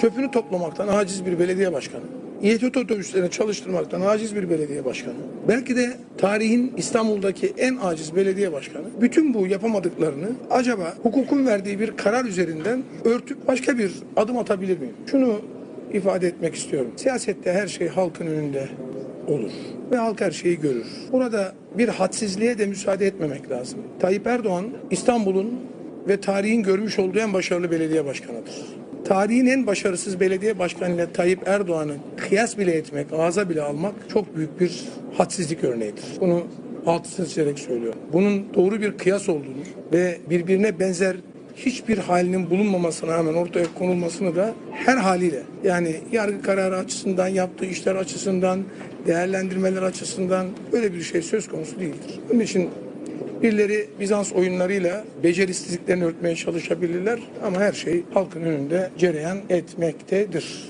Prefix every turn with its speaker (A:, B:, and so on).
A: Çöpünü toplamaktan aciz bir belediye başkanı. İETT otobüslerini çalıştırmaktan aciz bir belediye başkanı. Belki de tarihin İstanbul'daki en aciz belediye başkanı. Bütün bu yapamadıklarını acaba hukukun verdiği bir karar üzerinden örtüp başka bir adım atabilir miyim? Şunu ifade etmek istiyorum. Siyasette her şey halkın önünde olur ve halk her şeyi görür. Burada bir hadsizliğe de müsaade etmemek lazım. Tayyip Erdoğan İstanbul'un ve tarihin görmüş olduğu en başarılı belediye başkanıdır. Tarihin en başarısız belediye başkanı ile Tayyip Erdoğan'ı kıyas bile etmek, ağza bile almak çok büyük bir hadsizlik örneğidir. Bunu altını çizerek söylüyorum. Bunun doğru bir kıyas olduğunu ve birbirine benzer hiçbir halinin bulunmamasına rağmen ortaya konulmasını da her haliyle yani yargı kararı açısından yaptığı işler açısından değerlendirmeler açısından böyle bir şey söz konusu değildir. Onun için birileri Bizans oyunlarıyla becerisizliklerini örtmeye çalışabilirler ama her şey halkın önünde cereyan etmektedir.